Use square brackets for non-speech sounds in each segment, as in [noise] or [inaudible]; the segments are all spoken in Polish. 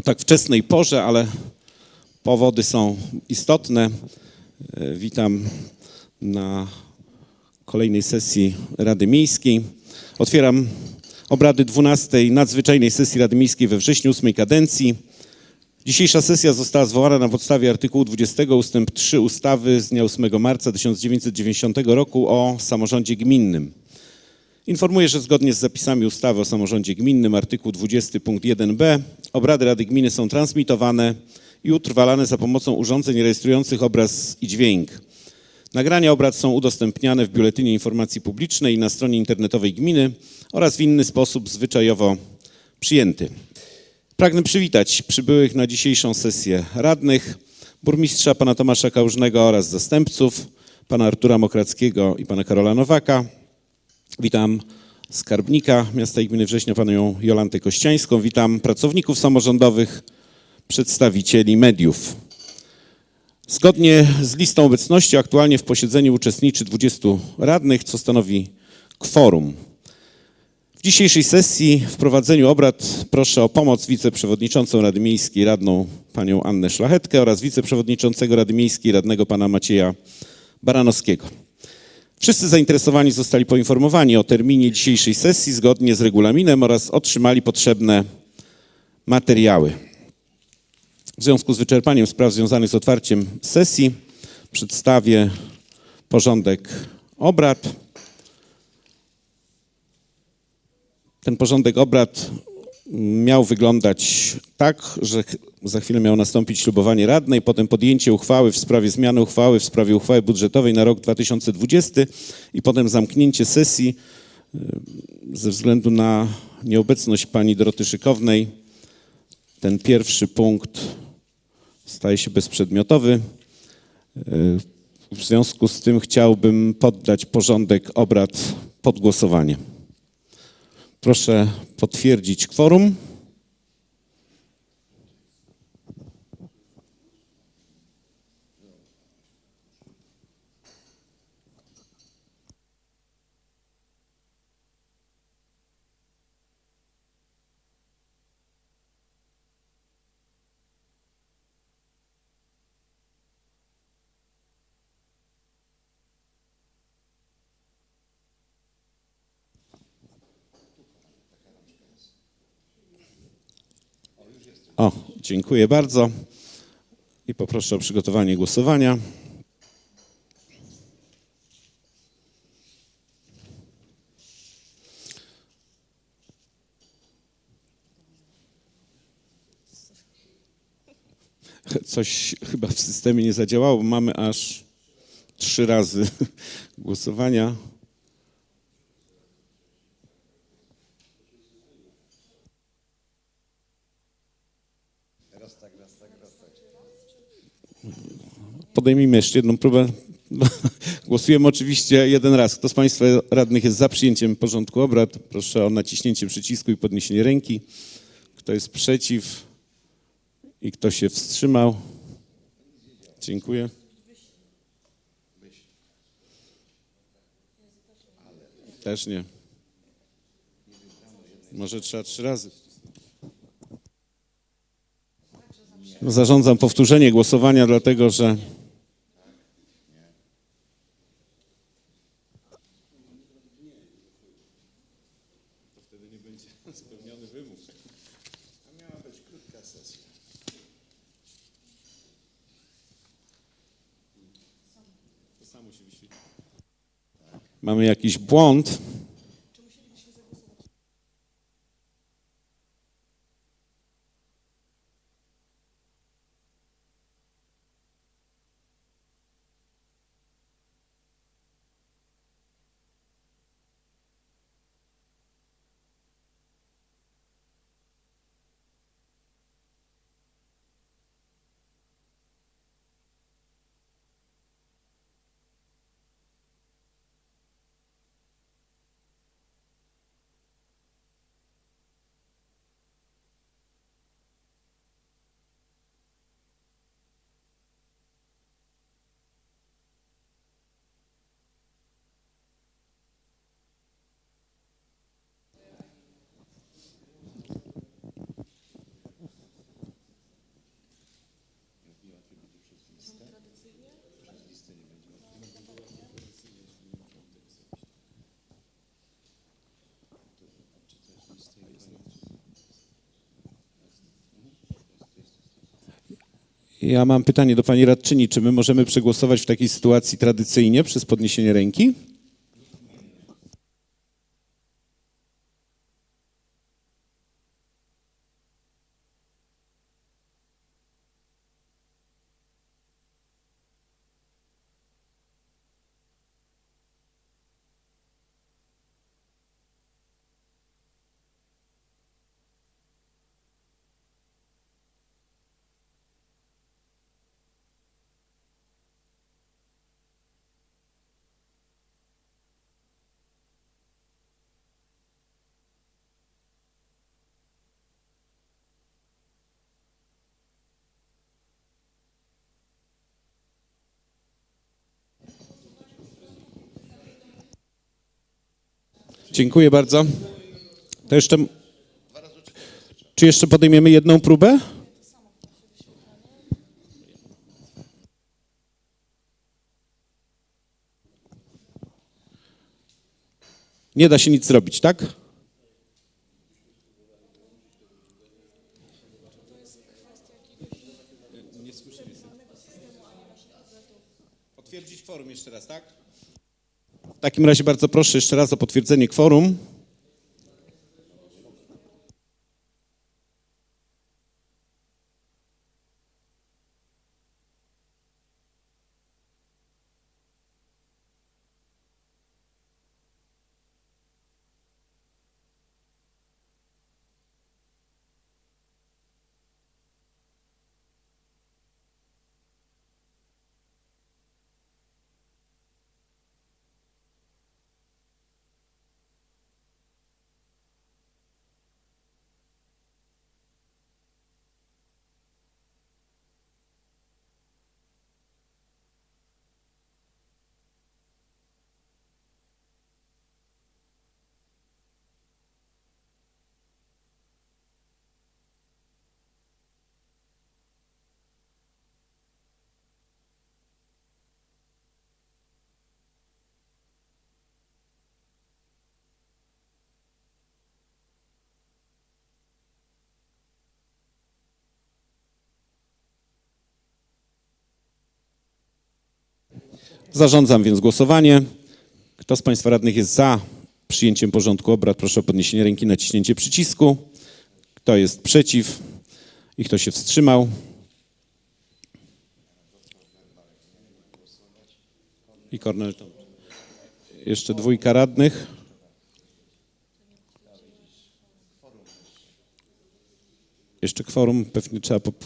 o tak wczesnej porze, ale powody są istotne. E, Witam na kolejnej sesji Rady Miejskiej. Otwieram obrady 12 nadzwyczajnej sesji Rady Miejskiej we wrześniu 8 kadencji. Dzisiejsza sesja została zwołana na podstawie artykułu 20 ust. 3 ustawy z dnia 8 marca 1990 roku o samorządzie gminnym. Informuję, że zgodnie z zapisami ustawy o samorządzie gminnym, artykuł 20 punkt 1b, obrady Rady Gminy są transmitowane i utrwalane za pomocą urządzeń rejestrujących obraz i dźwięk. Nagrania obrad są udostępniane w Biuletynie Informacji Publicznej na stronie internetowej gminy oraz w inny sposób zwyczajowo przyjęty. Pragnę przywitać przybyłych na dzisiejszą sesję radnych, burmistrza pana Tomasza Kałużnego oraz zastępców, pana Artura Mokrackiego i pana Karola Nowaka. Witam skarbnika miasta i gminy Września, panią Jolantę Kościańską. Witam pracowników samorządowych, przedstawicieli mediów. Zgodnie z listą obecności aktualnie w posiedzeniu uczestniczy 20 radnych, co stanowi kworum. W dzisiejszej sesji w prowadzeniu obrad proszę o pomoc wiceprzewodniczącą Rady Miejskiej, radną panią Annę Szlachetkę oraz wiceprzewodniczącego Rady Miejskiej, radnego pana Macieja Baranowskiego. Wszyscy zainteresowani zostali poinformowani o terminie dzisiejszej sesji zgodnie z regulaminem oraz otrzymali potrzebne materiały. W związku z wyczerpaniem spraw związanych z otwarciem sesji przedstawię porządek obrad. Ten porządek obrad miał wyglądać tak, że za chwilę miało nastąpić ślubowanie radnej, potem podjęcie uchwały w sprawie zmiany uchwały w sprawie uchwały budżetowej na rok 2020 i potem zamknięcie sesji y, ze względu na nieobecność pani Doroty Szykownej. Ten pierwszy punkt staje się bezprzedmiotowy. Y, W związku z tym chciałbym poddać porządek obrad pod głosowanie. Proszę potwierdzić kworum. O, dziękuję bardzo. I poproszę o przygotowanie głosowania. Coś chyba w systemie nie zadziałało. bo Mamy aż trzy razy [laughs] głosowania. Podejmijmy jeszcze jedną próbę. [laughs] Głosujemy oczywiście jeden raz. Kto z Państwa radnych jest za przyjęciem porządku obrad, proszę o naciśnięcie przycisku i podniesienie ręki. Kto jest przeciw i kto się wstrzymał? Dziękuję. Też nie. Może trzeba trzy razy. Zarządzam powtórzenie głosowania, dlatego że mamy jakiś błąd. Ja mam pytanie do pani radczyni, czy my możemy przegłosować w takiej sytuacji tradycyjnie przez podniesienie ręki? Dziękuję bardzo. To jeszcze. Czy jeszcze podejmiemy jedną próbę? Nie da się nic zrobić, tak? Potwierdzić kworum jeszcze raz, tak? W takim razie bardzo proszę jeszcze raz o potwierdzenie kworum. Zarządzam więc głosowanie. Kto z Państwa radnych jest za przyjęciem porządku obrad, proszę o podniesienie ręki, naciśnięcie przycisku. Kto jest przeciw i kto się wstrzymał? I Kornel. Jeszcze dwójka radnych. Jeszcze kworum pewnie trzeba. Pop...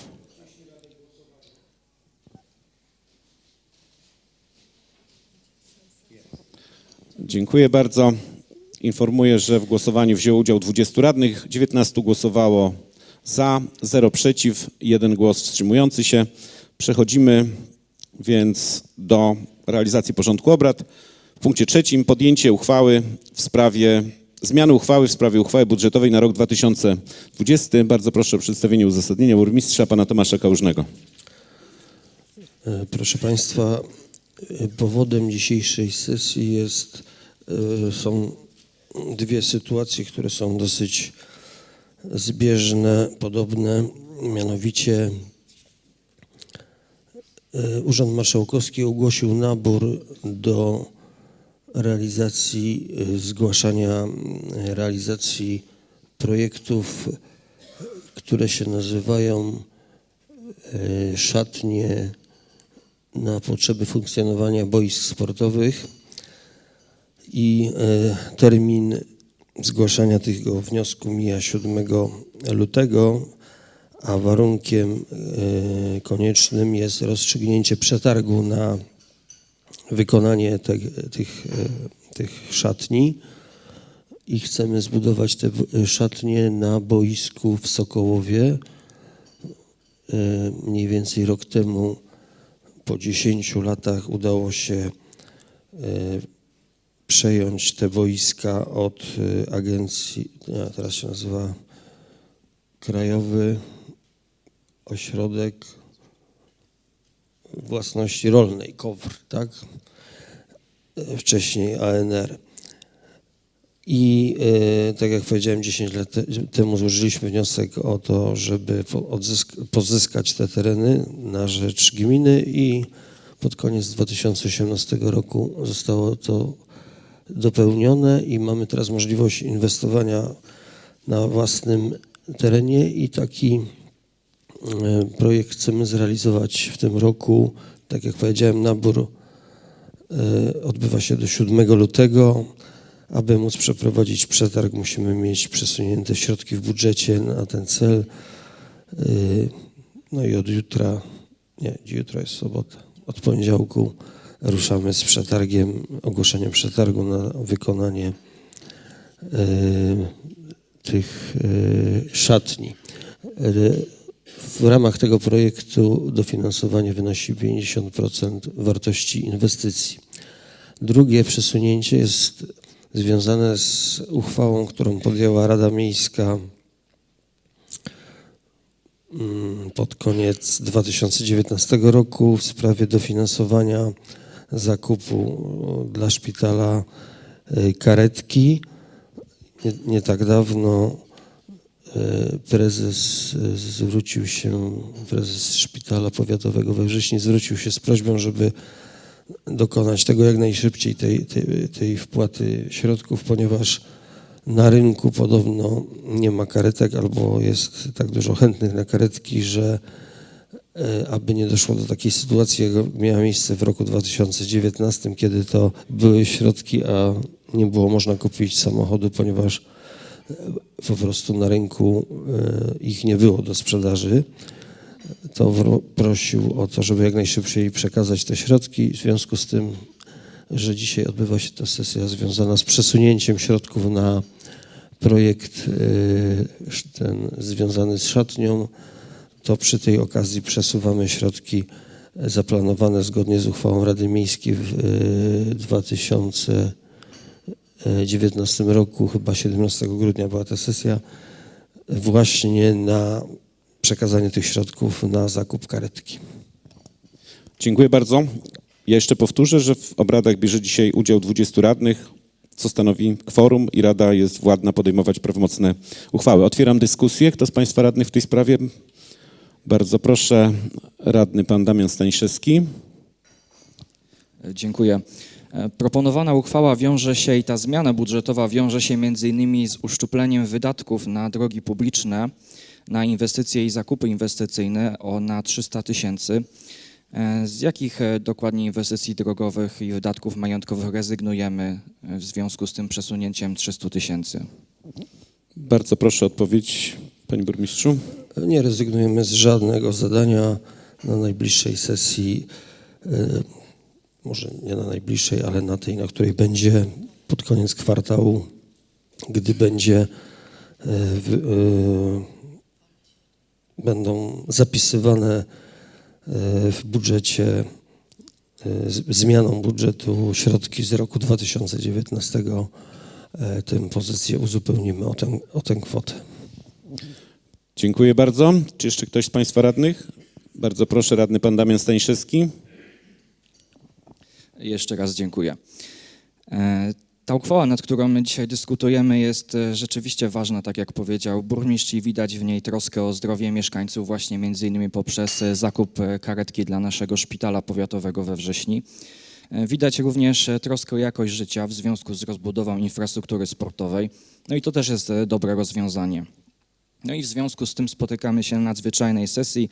Dziękuję bardzo. Informuję, że w głosowaniu wzięło udział 20 radnych, 19 głosowało za, 0 przeciw, 1 głos wstrzymujący się. Przechodzimy więc do realizacji porządku obrad. W punkcie trzecim podjęcie uchwały w sprawie zmiany uchwały w sprawie uchwały budżetowej na rok 2020. Bardzo proszę o przedstawienie uzasadnienia burmistrza pana Tomasza Kałużnego. E, Proszę Państwa, e, powodem dzisiejszej sesji jest, są dwie sytuacje, które są dosyć zbieżne, podobne. Mianowicie e, Urząd Marszałkowski ogłosił nabór do realizacji, e, zgłaszania realizacji projektów, które się nazywają szatnie na potrzeby funkcjonowania boisk sportowych i e, termin zgłaszania tego wniosku mija 7 lutego, a warunkiem e, koniecznym jest rozstrzygnięcie przetargu na wykonanie te, tych, e, tych szatni i chcemy zbudować te szatnie na boisku w Sokołowie. Mniej więcej rok temu po 10 latach udało się przejąć te wojska od e, agencji, teraz się nazywa Krajowy Ośrodek Własności Rolnej, KOWR, tak? E, Wcześniej ANR. I e, tak jak powiedziałem, 10 lat te, temu złożyliśmy wniosek o to, żeby pozyskać te tereny na rzecz gminy i pod koniec 2018 roku zostało to dopełnione i mamy teraz możliwość inwestowania na własnym terenie i taki e, projekt chcemy zrealizować w tym roku. Tak jak powiedziałem, nabór e, odbywa się do 7 lutego. Aby móc przeprowadzić przetarg, musimy mieć przesunięte środki w budżecie na ten cel. E, No i od jutra, nie, jutro jest sobota, od poniedziałku ruszamy z przetargiem, ogłoszeniem przetargu na wykonanie e, tych e, szatni. W ramach tego projektu dofinansowanie wynosi 50% wartości inwestycji. Drugie przesunięcie jest związane z uchwałą, którą podjęła Rada Miejska mm, pod koniec 2019 roku w sprawie dofinansowania zakupu dla szpitala e, karetki. Nie, nie tak dawno e, prezes e, zwrócił się, prezes szpitala powiatowego we Wrześni zwrócił się z prośbą, żeby dokonać tego jak najszybciej, tej, tej, tej wpłaty środków, ponieważ na rynku podobno nie ma karetek albo jest tak dużo chętnych na karetki, że e, aby nie doszło do takiej sytuacji, jak miała miejsce w roku 2019, kiedy to były środki, a nie było można kupić samochodu, ponieważ e, po prostu na rynku e, ich nie było do sprzedaży to prosił o to, żeby jak najszybciej przekazać te środki. W związku z tym, że dzisiaj odbywa się ta sesja związana z przesunięciem środków na projekt ten związany z szatnią, to przy tej okazji przesuwamy środki zaplanowane zgodnie z uchwałą Rady Miejskiej w y, 2019 roku, chyba 17 grudnia była ta sesja, właśnie na przekazanie tych środków na zakup karetki. Dziękuję bardzo. Ja jeszcze powtórzę, że w obradach bierze dzisiaj udział 20 radnych, co stanowi kworum i Rada jest władna podejmować prawomocne uchwały. Otwieram dyskusję. Kto z Państwa radnych w tej sprawie? Bardzo proszę, radny pan Damian Staniszewski. Dziękuję. E, Proponowana uchwała wiąże się i ta zmiana budżetowa wiąże się między innymi z uszczupleniem wydatków na drogi publiczne, na inwestycje i zakupy inwestycyjne o na 300 tysięcy. E, Z jakich e, dokładnie inwestycji drogowych i wydatków majątkowych rezygnujemy w związku z tym przesunięciem 300 tysięcy? Bardzo proszę o odpowiedź, panie burmistrzu. Nie rezygnujemy z żadnego zadania na najbliższej sesji, e, może nie na najbliższej, ale na tej, na której będzie pod koniec kwartału, gdy będzie e, w, e, będą zapisywane w budżecie zmianą budżetu środki z roku 2019, e, tę pozycję uzupełnimy o o tę kwotę. Dziękuję bardzo. Czy jeszcze ktoś z Państwa radnych? Bardzo proszę, radny pan Damian Staniszewski. Jeszcze raz dziękuję. E, Ta uchwała, nad którą my dzisiaj dyskutujemy, jest e, rzeczywiście ważna, tak jak powiedział burmistrz, i widać w niej troskę o zdrowie mieszkańców, właśnie między innymi poprzez e, zakup karetki dla naszego szpitala powiatowego we Wrześni. Widać również troskę o jakość życia w związku z rozbudową infrastruktury sportowej. No i to też jest dobre rozwiązanie. No i w związku z tym spotykamy się na nadzwyczajnej sesji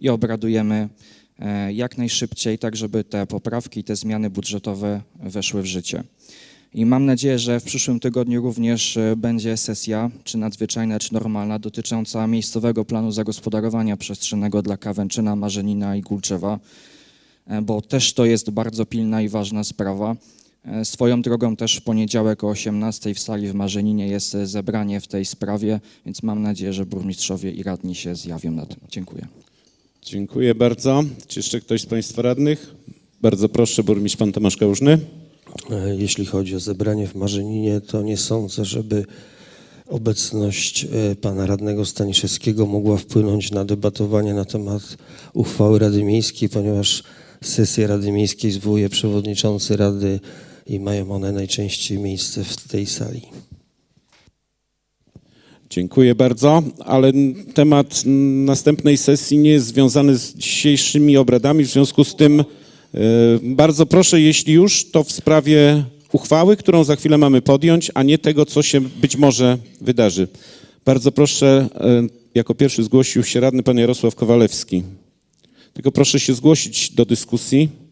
i obradujemy e, jak najszybciej, tak żeby te poprawki te zmiany budżetowe weszły w życie. I mam nadzieję, że w przyszłym tygodniu również e, będzie sesja, czy nadzwyczajna, czy normalna, dotycząca miejscowego planu zagospodarowania przestrzennego dla Kawęczyna, Marzenina i Gulczewa, e, bo też to jest bardzo pilna i ważna sprawa. E, Swoją drogą też w poniedziałek o 18 w sali w Marzeninie jest e, zebranie w tej sprawie, więc mam nadzieję, że burmistrzowie i radni się zjawią na tym. Dziękuję. Dziękuję bardzo. Czy jeszcze ktoś z Państwa radnych? Bardzo proszę, burmistrz pan Tomasz Kałużny. E, Jeśli chodzi o zebranie w Marzeninie, to nie sądzę, żeby obecność pana radnego Staniszewskiego mogła wpłynąć na debatowanie na temat uchwały Rady Miejskiej, ponieważ sesję Rady Miejskiej zwołuje przewodniczący Rady i mają one najczęściej miejsce w tej sali. Dziękuję bardzo, ale temat następnej sesji nie jest związany z dzisiejszymi obradami, w związku z tym e, bardzo proszę, jeśli już, to w sprawie uchwały, którą za chwilę mamy podjąć, a nie tego, co się być może wydarzy. Bardzo proszę, e, jako pierwszy zgłosił się radny pan Jarosław Kowalewski. Tylko proszę się zgłosić do dyskusji.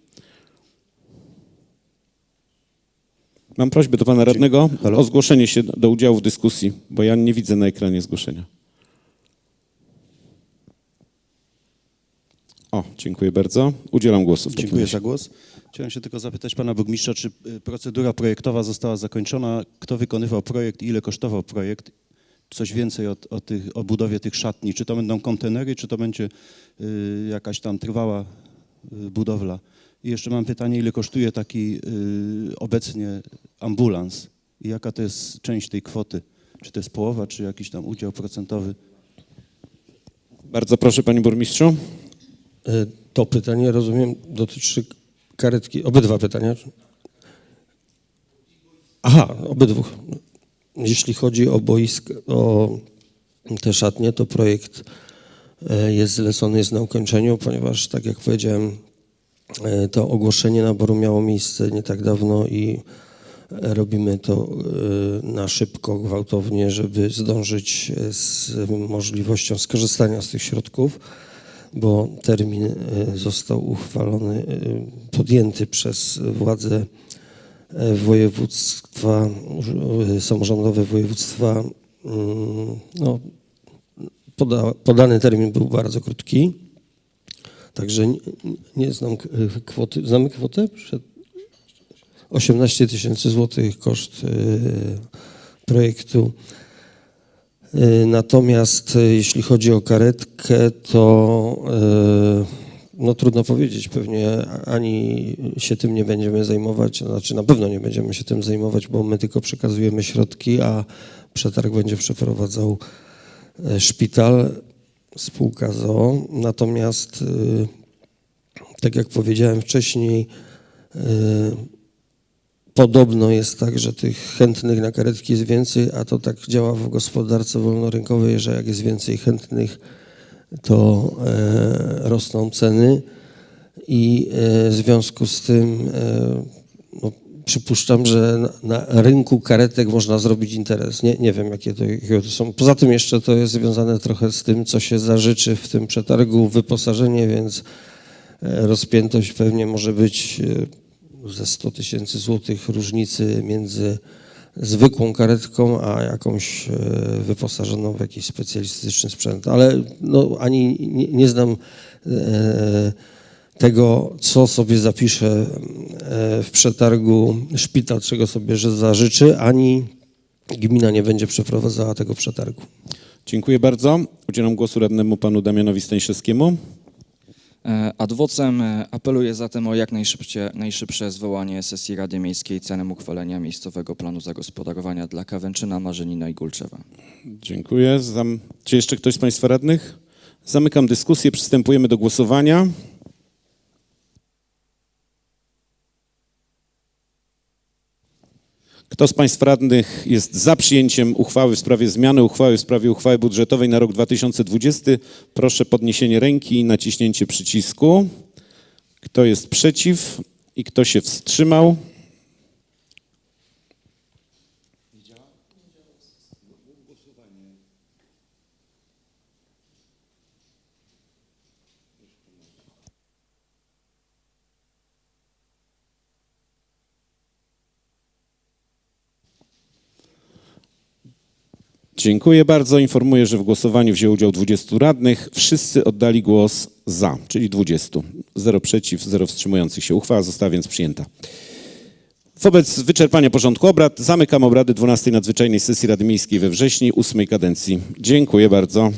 Mam prośbę do pana radnego Halo? o zgłoszenie się do udziału w dyskusji, bo ja nie widzę na ekranie zgłoszenia. O, dziękuję bardzo. Udzielam głosu. Dziękuję za głos. Chciałem się tylko zapytać pana burmistrza, czy y, procedura projektowa została zakończona, kto wykonywał projekt i ile kosztował projekt? Coś więcej o, o, tych, o budowie tych szatni. Czy to będą kontenery, czy to będzie y, jakaś tam trwała y, budowla? I jeszcze mam pytanie, ile kosztuje taki y, obecnie ambulans? I jaka to jest część tej kwoty? Czy to jest połowa, czy jakiś tam udział procentowy? Bardzo proszę, panie burmistrzu. E, To pytanie, rozumiem, dotyczy karetki. Obydwa pytania. Aha, obydwu. Jeśli chodzi o boisk, o te szatnie, to projekt e, jest zlecony, jest na ukończeniu, ponieważ, tak jak powiedziałem, to ogłoszenie naboru miało miejsce nie tak dawno i e, robimy to e, na szybko, gwałtownie, żeby zdążyć e, z możliwością skorzystania z tych środków bo termin e, został uchwalony, e, podjęty przez władze e, województwa, e, samorządowe województwa. mm, No, poda, podany termin był bardzo krótki, także nie, nie znam e, kwoty. Znamy kwotę? Przed 18 tysięcy złotych koszt e, projektu. Y, Natomiast y, jeśli chodzi o karetkę, to no trudno powiedzieć, pewnie ani się tym nie będziemy zajmować, znaczy na pewno nie będziemy się tym zajmować, bo my tylko przekazujemy środki, a przetarg będzie przeprowadzał szpital, spółka ZOO. Natomiast y, tak jak powiedziałem wcześniej, y, Podobno jest tak, że tych chętnych na karetki jest więcej, a to tak działa w gospodarce wolnorynkowej, że jak jest więcej chętnych, to e, rosną ceny i e, w związku z tym e, no, przypuszczam, że na, na rynku karetek można zrobić interes. Nie, nie wiem, jakie to, jakie to są. Poza tym jeszcze to jest związane trochę z tym, co się zażyczy w tym przetargu, wyposażenie, więc e, rozpiętość pewnie może być e, ze 100 tysięcy złotych różnicy między zwykłą karetką, a jakąś e, wyposażoną w jakiś specjalistyczny sprzęt. Ale no, ani nie, nie znam e, tego, co sobie zapisze w przetargu szpital, czego sobie że zażyczy, ani gmina nie będzie przeprowadzała tego przetargu. Dziękuję bardzo. Udzielam głosu radnemu panu Damianowi Stańszewskiemu. E, Ad vocem e, apeluję zatem o jak najszybcie, najszybsze zwołanie sesji Rady Miejskiej celem uchwalenia miejscowego planu zagospodarowania dla Kawęczyna, Marzenina i Gulczewa. Dziękuję. Zam... Czy jeszcze ktoś z państwa radnych? Zamykam dyskusję. Przystępujemy do głosowania. Kto z Państwa radnych jest za przyjęciem uchwały w sprawie zmiany uchwały w sprawie uchwały budżetowej na rok 2020? Proszę podniesienie ręki i naciśnięcie przycisku. Kto jest przeciw i kto się wstrzymał? Dziękuję bardzo. Informuję, że w głosowaniu wzięło udział 20 radnych. Wszyscy oddali głos za, czyli 20. Zero przeciw, zero wstrzymujących się. Uchwała została więc przyjęta. Wobec wyczerpania porządku obrad zamykam obrady 12 nadzwyczajnej sesji Rady Miejskiej we wrześniu 8 kadencji. Dziękuję bardzo.